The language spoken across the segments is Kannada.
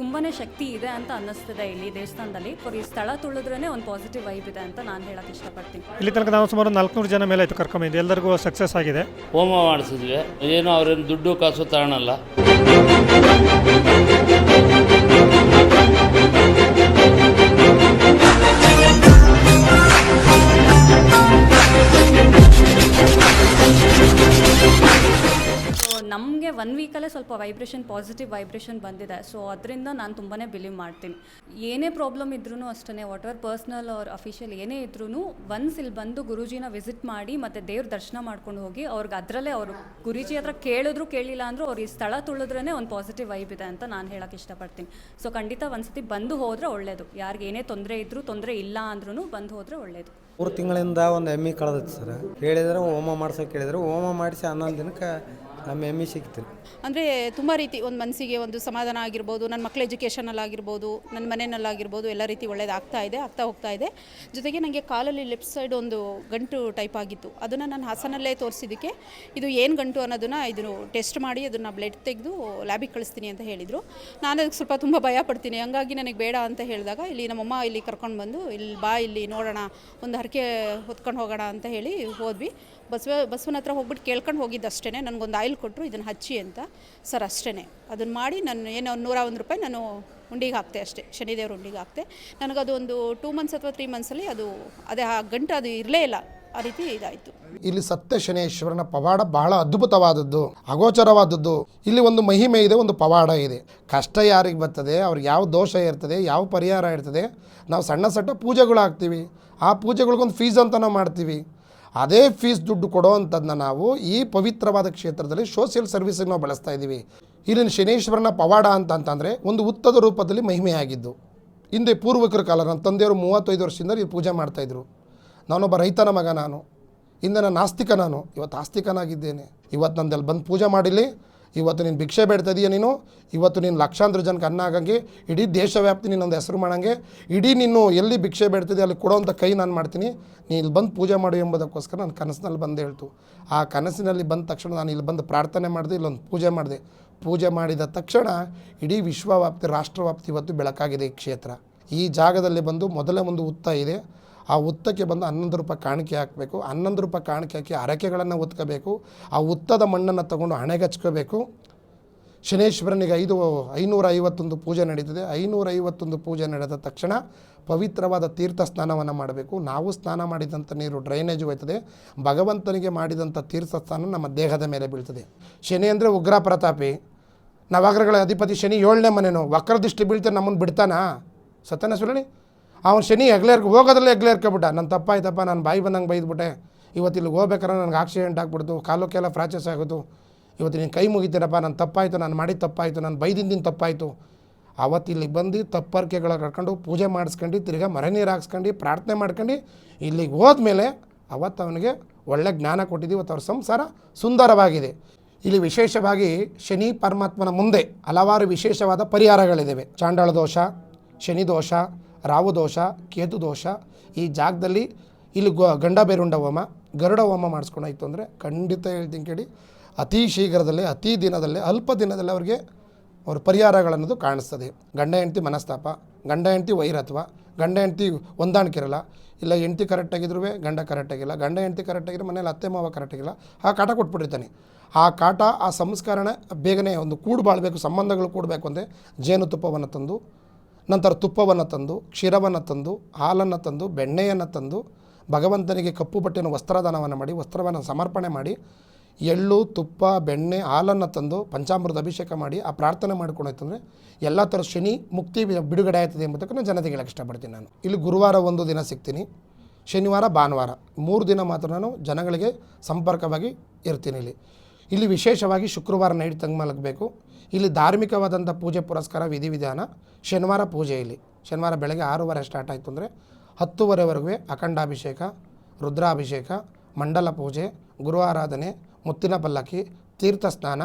ತುಂಬಾ ಶಕ್ತಿ ಇದೆ ಅಂತ ಅನ್ನಿಸ್ತಿದೆ ಇಲ್ಲಿ ದೇವಸ್ಥಾನದಲ್ಲಿ. ಈ ಸ್ಥಳ ತುಳಿದ್ರೇ ಒಂದು ಪಾಸಿಟಿವ್ ವೈಬ್ ಇದೆ ಅಂತ ನಾನು ಹೇಳಕ್ಕೆ ಇಷ್ಟಪಡ್ತೀನಿ. ಇಲ್ಲಿ ತನಕ ನಾವು ಸುಮಾರು ನಾಲ್ಕುನೂರು ಜನ ಮೇಲೆ ಆಯಿತು ಕರ್ಕೊಂಬಂದು ಎಲ್ಲರಿಗೂ ಸಕ್ಸಸ್ ಆಗಿದೆ. ಹೋಮ ಮಾಡಿಸಿದ್ವಿ. ಏನು ಅವ್ರೇನು ದುಡ್ಡು ಕಾಸು ತಗೊಳಲ್ಲ. ನಮಗೆ ಒನ್ ವೀಕಲ್ಲೇ ಸ್ವಲ್ಪ ವೈಬ್ರೇಷನ್ ಪಾಸಿಟಿವ್ ವೈಬ್ರೇಷನ್ ಬಂದಿದೆ. ಸೊ ಅದರಿಂದ ನಾನು ತುಂಬಾ ಬಿಲೀವ್ ಮಾಡ್ತೀನಿ. ಏನೇ ಪ್ರಾಬ್ಲಮ್ ಇದ್ರೂ ಅಷ್ಟೇ ವಾಟ್ ಎವರ್ ಪರ್ಸ್ನಲ್ ಅವ್ರ ಅಫಿಷಿಯಲ್ ಏನೇ ಇದ್ರೂ ಒನ್ಸ್ ಇಲ್ಲಿ ಬಂದು ಗುರೂಜಿನ ವಿಸಿಟ್ ಮಾಡಿ ಮತ್ತು ದೇವ್ರ ದರ್ಶನ ಮಾಡ್ಕೊಂಡು ಹೋಗಿ, ಅವ್ರಿಗೆ ಅದರಲ್ಲೇ ಅವರು ಗುರೂಜಿ ಹತ್ರ ಕೇಳಿದ್ರು ಕೇಳಿಲ್ಲ ಅಂದರೂ ಅವ್ರು ಈ ಸ್ಥಳ ತುಳಿದ್ರೇ ಒಂದು ಪಾಸಿಟಿವ್ ವೈಬ್ ಇದೆ ಅಂತ ನಾನು ಹೇಳಕ್ಕೆ ಇಷ್ಟಪಡ್ತೀನಿ. ಸೊ ಖಂಡಿತ ಒಂದ್ಸತಿ ಬಂದು ಹೋದರೆ ಒಳ್ಳೆಯದು ಯಾರಿಗೆ ಏನೇ ತೊಂದರೆ ಇದ್ರೂ ತೊಂದರೆ ಇಲ್ಲ ಅಂದ್ರೂ ಬಂದು ಹೋದರೆ ಒಳ್ಳೆಯದು ಮೂರು ತಿಂಗಳಿಂದ ಒಂದು ಎಮ್ಮಿ ಕಳೆದ ಸರ್. ಕೇಳಿದ್ರೆ ಹೋಮ ಮಾಡ್ಸೋಕೆ ಕೇಳಿದ್ರೆ ಹೋಮ ಮಾಡಿಸಿ ಹನ್ನೊಂದು ದಿನಕ್ಕೆ ನಮ್ಮ ಎಮ್ಮೆ ಸಿಗ್ತದೆ. ಅಂದರೆ ತುಂಬ ರೀತಿ ಒಂದು ಮನಸ್ಸಿಗೆ ಒಂದು ಸಮಾಧಾನ ಆಗಿರ್ಬೋದು ನನ್ನ ಮಕ್ಕಳ ಎಜುಕೇಷನಲ್ಲಿ ಆಗಿರ್ಬೋದು ನನ್ನ ಮನೆಯಲ್ಲಾಗಿರ್ಬೋದು ಎಲ್ಲ ರೀತಿ ಒಳ್ಳೇದಾಗ್ತಾ ಇದೆ, ಆಗ್ತಾ ಹೋಗ್ತಾ ಇದೆ. ಜೊತೆಗೆ ನನಗೆ ಕಾಲಲ್ಲಿ ಲೆಫ್ಟ್ ಸೈಡ್ ಒಂದು ಗಂಟು ಟೈಪ್ ಆಗಿತ್ತು. ಅದನ್ನು ನಾನು ಹಾಸನಲ್ಲೇ ತೋರಿಸಿದ್ದಕ್ಕೆ ಇದು ಏನು ಗಂಟು ಅನ್ನೋದನ್ನು ಇದು ಟೆಸ್ಟ್ ಮಾಡಿ ಅದನ್ನು ಬ್ಲಡ್ ತೆಗೆದು ಲ್ಯಾಬಿಗೆ ಕಳಿಸ್ತೀನಿ ಅಂತ ಹೇಳಿದರು. ನಾನು ಅದಕ್ಕೆ ಸ್ವಲ್ಪ ತುಂಬ ಭಯ ಪಡ್ತೀನಿ. ಹಂಗಾಗಿ ನನಗೆ ಬೇಡ ಅಂತ ಹೇಳಿದಾಗ ಇಲ್ಲಿ ನಮ್ಮಮ್ಮ ಇಲ್ಲಿ ಕರ್ಕೊಂಡು ಬಂದು, ಇಲ್ಲಿ ಬಾ, ಇಲ್ಲಿ ನೋಡೋಣ, ಒಂದು ಹರಕೆ ಹೊತ್ಕೊಂಡು ಹೋಗೋಣ ಅಂತ ಹೇಳಿ ಹೋದ್ವಿ. ಬಸವ ಬಸವನ ಹತ್ರ ಹೋಗ್ಬಿಟ್ಟು ಕೇಳ್ಕೊಂಡು ಹೋಗಿದ್ದು ಅಷ್ಟೇ ನನಗೊಂದು ಆಯಿಲ್ ಕೊಟ್ಟರು ಇದನ್ನು ಹಚ್ಚಿ ಅಂತ. ಸರ್ ಅಷ್ಟೇ ಅದನ್ನು ಮಾಡಿ ನಾನು ಏನೋ ಒಂದು ನೂರ ಒಂದು ರೂಪಾಯಿ ನಾನು ಉಂಡಿಗೆ ಹಾಕ್ತೆ ಅಷ್ಟೇ. ಶನಿದೇವ್ರ ಉಂಡಿಗೆ ಹಾಕ್ತೆ. ನನಗದು ಒಂದು ಟೂ ಮಂತ್ಸ್ ಅಥವಾ ತ್ರೀ ಮಂತ್ಸಲ್ಲಿ ಅದು, ಅದೇ ಆ ಗಂಟು ಅದು ಇರಲೇ ಇಲ್ಲ. ಆ ರೀತಿ ಇದಾಯಿತು. ಇಲ್ಲಿ ಸತ್ಯ ಶನೇಶ್ವರನ ಪವಾಡ ಬಹಳ ಅದ್ಭುತವಾದದ್ದು, ಅಗೋಚರವಾದದ್ದು. ಇಲ್ಲಿ ಒಂದು ಮಹಿಮೆ ಇದೆ, ಒಂದು ಪವಾಡ ಇದೆ. ಕಷ್ಟ ಯಾರಿಗೆ ಬರ್ತದೆ, ಅವ್ರಿಗೆ ಯಾವ ದೋಷ ಇರ್ತದೆ, ಯಾವ ಪರಿಹಾರ ಇರ್ತದೆ, ನಾವು ಸಣ್ಣ ಸಣ್ಣ ಪೂಜೆಗಳು ಹಾಕ್ತೀವಿ ಆ ಪೂಜೆಗಳಿಗೊಂದು ಫೀಸ್ ಅಂತ ನಾವು ಮಾಡ್ತೀವಿ. ಅದೇ ಫೀಸ್ ದುಡ್ಡು ಕೊಡೋ ಅಂಥದ್ದನ್ನ ನಾವು ಈ ಪವಿತ್ರವಾದ ಕ್ಷೇತ್ರದಲ್ಲಿ ಸೋಷಿಯಲ್ ಸರ್ವಿಸಿಗೆ ನಾವು ಬಳಸ್ತಾ ಇದ್ದೀವಿ ಇಲ್ಲಿನ ಶನೇಶ್ವರನ ಪವಾಡ ಅಂತ ಅಂತಂದರೆ ಒಂದು ಉತ್ತದ ರೂಪದಲ್ಲಿ ಮಹಿಮೆಯಾಗಿದ್ದು. ಹಿಂದೆ ಪೂರ್ವಕರ ಕಾಲ ನನ್ನ ತಂದೆಯವರು ಮೂವತ್ತೈದು ವರ್ಷದಿಂದ ಇಲ್ಲಿ ಪೂಜೆ ಮಾಡ್ತಾಯಿದ್ರು ನಾನೊಬ್ಬ ರೈತನ ಮಗ ನಾನು. ಹಿಂದೆ ನಾನು ನಾಸ್ತಿಕ ನಾನು. ಇವತ್ತು ಆಸ್ತಿಕನಾಗಿದ್ದೇನೆ. ಇವತ್ತು ನಂದಲ್ಲಿ ಬಂದು ಪೂಜೆ ಮಾಡಿಲಿ. ಇವತ್ತು ನೀನು ಭಿಕ್ಷೆ ಬೇಡ್ತಾ ಇದೀಯ ನೀನು, ಇವತ್ತು ನೀನು ಲಕ್ಷಾಂತರ ಜನಕ್ಕೆ ಅನ್ನ ಆಗಂಗೆ, ಇಡೀ ದೇಶವ್ಯಾಪ್ತಿ ಒಂದು ಹೆಸರು ಮಾಡೋಂಗೆ, ಇಡೀ ನೀನು ಎಲ್ಲಿ ಭಿಕ್ಷೆ ಬೇಡ್ತಿದ್ದೆ ಅಲ್ಲಿ ಕೊಡೋವಂಥ ಕೈ ನಾನು ಮಾಡ್ತೀನಿ, ನೀ ಇಲ್ಲಿ ಬಂದು ಪೂಜೆ ಮಾಡು ಎಂಬುದಕ್ಕೋಸ್ಕರ ನಾನು ಕನಸಿನಲ್ಲಿ ಬಂದು ಹೇಳ್ತು. ಆ ಕನಸಿನಲ್ಲಿ ಬಂದ ತಕ್ಷಣ ನಾನು ಇಲ್ಲಿ ಬಂದು ಪ್ರಾರ್ಥನೆ ಮಾಡಿದೆ ಇಲ್ಲೊಂದು ಪೂಜೆ ಮಾಡಿದೆ. ಪೂಜೆ ಮಾಡಿದ ತಕ್ಷಣ ಇಡೀ ವಿಶ್ವವ್ಯಾಪ್ತಿ, ರಾಷ್ಟ್ರವ್ಯಾಪ್ತಿ ಇವತ್ತು ಬೆಳಕಾಗಿದೆ ಈ ಕ್ಷೇತ್ರ. ಈ ಜಾಗದಲ್ಲಿ ಬಂದು ಮೊದಲೇ ಒಂದು ಉತ್ತ ಇದೆ ಆ ಉತ್ತಕ್ಕೆ ಬಂದು ಹನ್ನೊಂದು ರೂಪಾಯಿ ಕಾಣಿಕೆ ಹಾಕಬೇಕು, ಹನ್ನೊಂದು ರೂಪಾಯಿ ಕಾಣಿಕೆ ಹಾಕಿ ಅರಕೆಗಳನ್ನು ಒತ್ಕೋಬೇಕು ಆ ಉತ್ತದ ಮಣ್ಣನ್ನು ತಗೊಂಡು ಹಣೆಗಚ್ಕೋಬೇಕು. ಶನೇಶ್ವರನಿಗೆ ಐದು ಐನೂರ ಐವತ್ತೊಂದು ಪೂಜೆ ನಡೀತದೆ. ಐನೂರ ಐವತ್ತೊಂದು ಪೂಜೆ ನಡೆದ ತಕ್ಷಣ ಪವಿತ್ರವಾದ ತೀರ್ಥ ಸ್ನಾನವನ್ನು ಮಾಡಬೇಕು. ನಾವು ಸ್ನಾನ ಮಾಡಿದಂಥ ನೀರು ಡ್ರೈನೇಜ್ ಹೋಯ್ತದೆ. ಭಗವಂತನಿಗೆ ಮಾಡಿದಂಥ ತೀರ್ಥ ಸ್ನಾನ ನಮ್ಮ ದೇಹದ ಮೇಲೆ ಬೀಳ್ತದೆ. ಶನಿ ಅಂದರೆ ಉಗ್ರ ಪ್ರತಾಪಿ. ನವಾಗ್ರಗಳ ಅಧಿಪತಿ ಶನಿ ಏಳನೇ ಮನೆನು ವಕ್ರದೃಷ್ಟಿ ಬೀಳ್ತಾರೆ ನಮ್ಮನ್ನು ಬಿಡ್ತಾನಾ? ಸತ್ಯನ ಸುರಣಿ ಅವನು ಶನಿ ಹೆಗ್ಲೇರ್ಕ ಹೋಗೋದ್ರಲ್ಲೇ ಹೆಗ್ಲೇರ್ಕೊಬಿಟ್ಟ ನನ್ನ ತಪ್ಪಾಯ್ತಪ್ಪ, ನಾನು ಬಾಯಿ ಬಂದಂಗೆ ಬೈದ್ಬಿಟ್ಟೆ. ಇವತ್ತು ಇಲ್ಲಿ ಹೋಗ್ಬೇಕಾರೆ ನನಗೆ ಆಕ್ಸಿಡೆಂಟ್ ಆಗ್ಬಿಡ್ತು ಕಾಲಕ್ಕೆಲ್ಲ ಫ್ರಾಚಸ್ ಆಗೋದು ಇವತ್ತು ನೀನು ಕೈ ಮುಗಿತೀರಪ್ಪ ನನ್ನ ತಪ್ಪಾಯಿತು, ನಾನು ಮಾಡಿದ ತಪ್ಪಾಯಿತು, ನಾನು ಬೈದಿಂದಿನ ತಪ್ಪಾಯಿತು. ಅವತ್ತು ಇಲ್ಲಿಗೆ ಬಂದು ತಪ್ಪರ್ಕೆಗಳ ಕರ್ಕೊಂಡು ಪೂಜೆ ಮಾಡಿಸ್ಕೊಂಡು, ತಿರ್ಗಾ ಮರೆ ನೀರು ಹಾಕ್ಸ್ಕೊಂಡು, ಪ್ರಾರ್ಥನೆ ಮಾಡ್ಕೊಂಡು, ಇಲ್ಲಿಗೆ ಹೋದ್ಮೇಲೆ ಅವತ್ತು ಅವನಿಗೆ ಒಳ್ಳೆ ಜ್ಞಾನ ಕೊಟ್ಟಿದ್ದೀವಿ ಇವತ್ತು ಅವ್ರ ಸಂಸಾರ ಸುಂದರವಾಗಿದೆ. ಇಲ್ಲಿ ವಿಶೇಷವಾಗಿ ಶನಿ ಪರಮಾತ್ಮನ ಮುಂದೆ ಹಲವಾರು ವಿಶೇಷವಾದ ಪರಿಹಾರಗಳಿದ್ದಾವೆ ಚಾಂಡಾಳ ದೋಷ, ಶನಿ ದೋಷ ರಾವು ದೋಷ, ಕೇತು ದೋಷ, ಈ ಜಾಗದಲ್ಲಿ ಇಲ್ಲಿ ಗೊ ಗಂಡ ಬೇರುಂಡ ಹೋಮ, ಗರುಡ ಹೋಮ ಮಾಡಿಸ್ಕೊಂಡಾಯ್ತು ಅಂದರೆ ಖಂಡಿತ ಹೇಳ್ತೀನಿ ಕೇಳಿ, ಅತಿ ಶೀಘ್ರದಲ್ಲೇ, ಅತಿ ದಿನದಲ್ಲೇ, ಅಲ್ಪ ದಿನದಲ್ಲಿ ಅವರಿಗೆ ಅವ್ರ ಪರಿಹಾರಗಳನ್ನೋದು ಕಾಣಿಸ್ತದೆ. ಗಂಡ, ಹೆಂಡತಿ ಮನಸ್ತಾಪ, ಗಂಡ, ಹೆಂಡತಿ ವೈರತ್ವ, ಗಂಡ, ಹೆಂಡತಿ ಹೊಂದಾಣಿಕೆ ಇರಲ್ಲ ಇಲ್ಲ ಹೆಂಡತಿ ಕರೆಕ್ಟಾಗಿದ್ರು ಗಂಡ ಕರೆಕ್ಟಾಗಿಲ್ಲ ಗಂಡ, ಹೆಂಡತಿ ಕರೆಕ್ಟಾಗಿರೋ ಮನೇಲಿ ಅತ್ತೆ, ಮಾವ ಕರೆಕ್ಟಾಗಿಲ್ಲ ಆ ಕಾಟ ಕೊಟ್ಬಿಟ್ಟಿರ್ತಾನೆ. ಆ ಕಾಟ, ಆ ಸಂಸ್ಕರಣೆ ಬೇಗನೆ ಒಂದು ಕೂಡು ಬಾಳಬೇಕು ಸಂಬಂಧಗಳು ಕೂಡಬೇಕು ಅಂದರೆ ಜೇನುತುಪ್ಪವನ್ನು ತಂದು ನಂತರ ತುಪ್ಪವನ್ನು ತಂದು, ಕ್ಷೀರವನ್ನು ತಂದು, ಹಾಲನ್ನು ತಂದು, ಬೆಣ್ಣೆಯನ್ನು ತಂದು, ಭಗವಂತನಿಗೆ ಕಪ್ಪು ಬಟ್ಟೆಯನ್ನು ವಸ್ತ್ರದಾನವನ್ನು ಮಾಡಿ, ವಸ್ತ್ರವನ್ನು ಸಮರ್ಪಣೆ ಮಾಡಿ, ಎಳ್ಳು, ತುಪ್ಪ, ಬೆಣ್ಣೆ, ಹಾಲನ್ನು ತಂದು ಪಂಚಾಮೃತ ಅಭಿಷೇಕ ಮಾಡಿ, ಆ ಪ್ರಾರ್ಥನೆ ಅಂದರೆ ಎಲ್ಲ ಥರ ಶನಿ ಮುಕ್ತಿ ಬಿಡುಗಡೆ ಆಯ್ತದೆ ಎಂಬುದಕ್ಕೆ ನಾನು ಜನತೆಗೆ ಹೇಳಕ್ಕೆ ಇಷ್ಟಪಡ್ತೀನಿ ನಾನು. ಇಲ್ಲಿ ಗುರುವಾರ ಒಂದು ದಿನ ಸಿಗ್ತೀನಿ, ಶನಿವಾರ ಭಾನುವಾರ. ಮೂರು ದಿನ ಮಾತ್ರ ನಾನು ಜನಗಳಿಗೆ ಸಂಪರ್ಕವಾಗಿ ಇರ್ತೀನಿ ಇಲ್ಲಿ. ಇಲ್ಲಿ ವಿಶೇಷವಾಗಿ ಶುಕ್ರವಾರ ನೈಟ್ ತಂಗ ಮಲಗಬೇಕು ಇಲ್ಲಿ ಧಾರ್ಮಿಕವಾದಂಥ ಪೂಜೆ ಪುರಸ್ಕಾರ ವಿಧಿವಿಧಾನ ಶನಿವಾರ ಪೂಜೆ ಇಲ್ಲಿ. ಶನಿವಾರ ಬೆಳಗ್ಗೆ ಆರೂವರೆ ಸ್ಟಾರ್ಟ್ ಆಯಿತು ಅಂದರೆ ಹತ್ತುವರೆವರೆಗೂ ಅಖಂಡಾಭಿಷೇಕ, ರುದ್ರಾಭಿಷೇಕ, ಮಂಡಲ ಪೂಜೆ ಗುರು ಆರಾಧನೆ ಮುತ್ತಿನ ಪಲ್ಲಕ್ಕಿ, ತೀರ್ಥ ಸ್ನಾನ,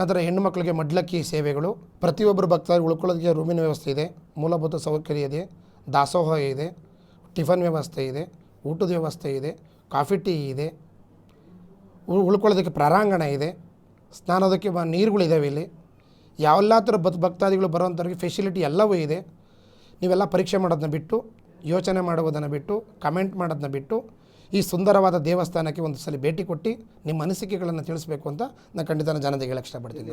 ನಂತರ ಹೆಣ್ಣುಮಕ್ಕಳಿಗೆ ಮಡ್ಲಕ್ಕಿ ಸೇವೆಗಳು, ಪ್ರತಿಯೊಬ್ಬರು ಭಕ್ತರು ಉಳ್ಕೊಳ್ಳೋದಕ್ಕೆ ರೂಮಿನ ವ್ಯವಸ್ಥೆ ಇದೆ, ಮೂಲಭೂತ ಸೌಕರ್ಯ ಇದೆ, ದಾಸೋಹ ಇದೆ, ಟಿಫನ್ ವ್ಯವಸ್ಥೆ ಇದೆ, ಊಟದ ವ್ಯವಸ್ಥೆ ಇದೆ, ಕಾಫಿ ಟೀ ಇದೆ ಉಳ್ಕೊಳ್ಳೋದಕ್ಕೆ ಪ್ರಾರಾಂಗಣ ಇದೆ. ಸ್ನಾನೋದಕ್ಕೆ ನೀರುಗಳಿದ್ದಾವೆ ಇಲ್ಲಿ. ಯಾವೆಲ್ಲ ಥರ ಬತ್ ಭಕ್ತಾದಿಗಳು ಬರೋವಂಥವ್ರಿಗೆ ಫೆಸಿಲಿಟಿ ಎಲ್ಲವೂ ಇದೆ. ನೀವೆಲ್ಲ ಪರೀಕ್ಷೆ ಮಾಡೋದನ್ನ ಬಿಟ್ಟು, ಯೋಚನೆ ಮಾಡುವುದನ್ನು ಬಿಟ್ಟು ಕಮೆಂಟ್ ಮಾಡೋದನ್ನ ಬಿಟ್ಟು, ಈ ಸುಂದರವಾದ ದೇವಸ್ಥಾನಕ್ಕೆ ಒಂದು ಸಲ ಭೇಟಿ ಕೊಟ್ಟು ನಿಮ್ಮ ಅನಿಸಿಕೆಗಳನ್ನು ತಿಳಿಸ್ಬೇಕು ಅಂತ ನಾನು ಖಂಡಿತ ಜನತೆಗೆ ಹೇಳಕ್ಕೆ ಇಷ್ಟಪಡ್ತೀನಿ.